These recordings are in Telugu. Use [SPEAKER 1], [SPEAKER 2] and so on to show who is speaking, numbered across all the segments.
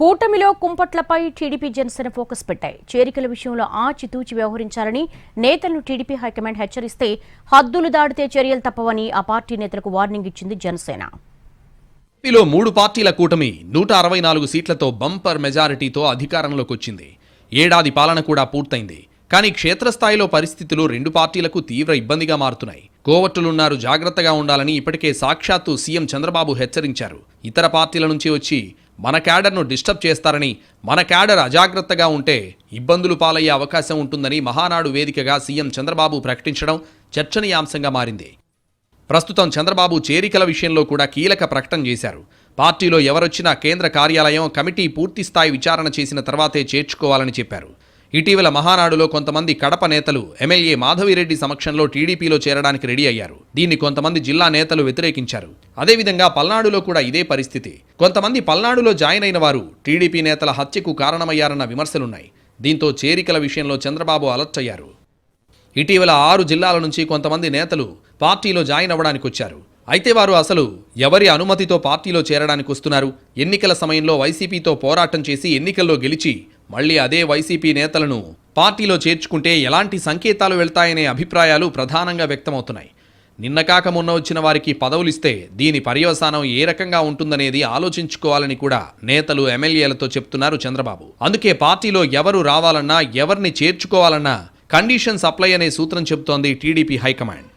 [SPEAKER 1] కూటమిలో కుంపట్లపై టీడీపీ జనసేన ఫోకస్ పెట్టాయి. చేరికల విషయంలో ఆచితూచి వ్యవహరించాలని నేతలను టీడీపీ హైకమాండ్ హెచ్చరిస్తే హద్దులు దాటితే చర్యలు తప్పవని ఆ పార్టీ నేతలకు వార్నింగ్ ఇచ్చింది జనసేన.
[SPEAKER 2] ఏపీలో మూడు పార్టీల కూటమి నూట అరవై నాలుగు సీట్లతో బంపర్ మెజారిటీతో అధికారంలోకి వచ్చింది. ఏడాది పాలన కూడా పూర్తయింది. కానీ క్షేత్రస్థాయిలో పరిస్థితులు రెండు పార్టీలకు తీవ్ర ఇబ్బందిగా మారుతున్నాయి. కోవట్టులున్నారు జాగ్రత్తగా ఉండాలని ఇప్పటికే సాక్షాత్తు సీఎం చంద్రబాబు హెచ్చరించారు. ఇతర పార్టీల నుంచి వచ్చి మన క్యాడర్ను డిస్టర్బ్ చేస్తారని మన క్యాడర్ అజాగ్రత్తగా ఉంటే ఇబ్బందులు పాలయ్యే అవకాశం ఉంటుందని మహానాడు వేదికగా సీఎం చంద్రబాబు ప్రకటించడం చర్చనీయాంశంగా మారింది. ప్రస్తుతం చంద్రబాబు చేరికల విషయంలో కూడా కీలక ప్రకటన చేశారు. పార్టీలో ఎవరొచ్చినా కేంద్ర కార్యాలయం కమిటీ పూర్తిస్థాయి విచారణ చేసిన తర్వాతే చేర్చుకోవాలని చెప్పారు. ఇటీవల మహానాడులో కొంతమంది కడప నేతలు ఎమ్మెల్యే మాధవిరెడ్డి సమక్షంలో టీడీపీలో చేరడానికి రెడీ అయ్యారు. దీన్ని కొంతమంది జిల్లా నేతలు వ్యతిరేకించారు. అదేవిధంగా పల్నాడులో కూడా ఇదే పరిస్థితి. కొంతమంది పల్నాడులో జాయిన్ అయిన వారు టీడీపీ నేతల హత్యకు కారణమయ్యారన్న విమర్శలున్నాయి. దీంతో చేరికల విషయంలో చంద్రబాబు అలర్ట్ అయ్యారు. ఇటీవల ఆరు జిల్లాల నుంచి కొంతమంది నేతలు పార్టీలో జాయిన్ అవ్వడానికి వచ్చారు. అయితే వారు అసలు ఎవరి అనుమతితో పార్టీలో చేరడానికి వస్తున్నారు? ఎన్నికల సమయంలో వైసీపీతో పోరాటం చేసి ఎన్నికల్లో గెలిచి మళ్ళీ అదే వైసీపీ నేతలను పార్టీలో చేర్చుకుంటే ఎలాంటి సంకేతాలు వెళ్తాయనే అభిప్రాయాలు ప్రధానంగా వ్యక్తమవుతున్నాయి. నిన్న కాక మొన్న వచ్చిన వారికి పదవులిస్తే దీని పర్యవసానం ఏ రకంగా ఉంటుందనేది ఆలోచించుకోవాలని కూడా నేతలు ఎమ్మెల్యేలతో చెప్తున్నారు చంద్రబాబు. అందుకే పార్టీలో ఎవరు రావాలన్నా ఎవరిని చేర్చుకోవాలన్నా కండిషన్ సప్లై అనే సూత్రం చెబుతోంది టీడీపీ హైకమాండ్.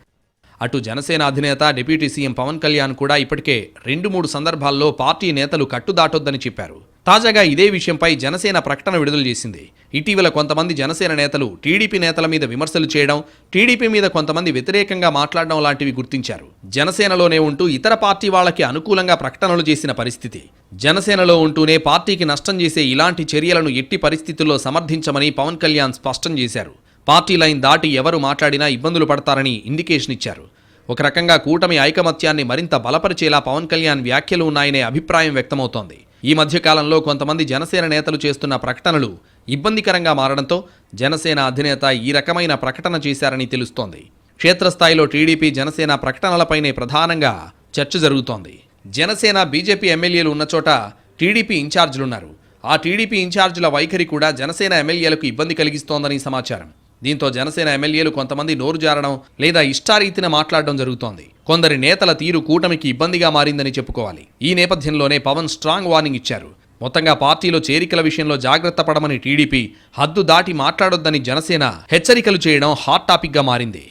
[SPEAKER 2] అటు జనసేన అధినేత డిప్యూటీ సీఎం పవన్ కళ్యాణ్ కూడా ఇప్పటికే రెండు మూడు సందర్భాల్లో పార్టీ నేతలు కట్టుదాటొద్దని చెప్పారు. తాజాగా ఇదే విషయంపై జనసేన ప్రకటన విడుదల చేసింది. ఇటీవల కొంతమంది జనసేన నేతలు టీడీపీ నేతల మీద విమర్శలు చేయడం టీడీపీ మీద కొంతమంది వ్యతిరేకంగా మాట్లాడడం లాంటివి గుర్తించారు. జనసేనలోనే ఉంటూ ఇతర పార్టీ వాళ్ళకి అనుకూలంగా ప్రకటనలు చేసిన పరిస్థితి. జనసేనలో ఉంటూనే పార్టీకి నష్టం చేసే ఇలాంటి చర్యలను ఎట్టి పరిస్థితుల్లో సమర్థించమని పవన్ కళ్యాణ్ స్పష్టం చేశారు. పార్టీ లైన్ దాటి ఎవరు మాట్లాడినా ఇబ్బందులు పడతారని ఇండికేషన్ ఇచ్చారు. ఒక రకంగా కూటమి ఐకమత్యాన్ని మరింత బలపరిచేలా పవన్ కళ్యాణ్ వ్యాఖ్యలు ఉన్నాయనే అభిప్రాయం వ్యక్తమవుతోంది. ఈ మధ్యకాలంలో కొంతమంది జనసేన నేతలు చేస్తున్న ప్రకటనలు ఇబ్బందికరంగా మారడంతో జనసేన అధినేత ఈ రకమైన ప్రకటన చేశారని తెలుస్తోంది. క్షేత్రస్థాయిలో టీడీపీ జనసేన ప్రకటనలపైనే ప్రధానంగా చర్చ జరుగుతోంది. జనసేన బీజేపీ ఎమ్మెల్యేలు ఉన్న చోట టీడీపీ ఇన్ఛార్జీలున్నారు. ఆ టీడీపీ ఇన్ఛార్జీల వైఖరి కూడా జనసేన ఎమ్మెల్యేలకు ఇబ్బంది కలిగిస్తోందని సమాచారం. దీంతో జనసేన ఎమ్మెల్యేలు కొంతమంది నోరు జారడం లేదా ఇష్టారీతిన మాట్లాడడం జరుగుతోంది. కొందరి నేతల తీరు కూటమికి ఇబ్బందిగా మారిందని చెప్పుకోవాలి. ఈ నేపథ్యంలోనే పవన్ స్ట్రాంగ్ వార్నింగ్ ఇచ్చారు. మొత్తంగా పార్టీలో చేరికల విషయంలో జాగ్రత్త పడమని టీడీపీ హద్దు దాటి మాట్లాడొద్దని జనసేన హెచ్చరికలు చేయడం హాట్ టాపిక్గా మారింది.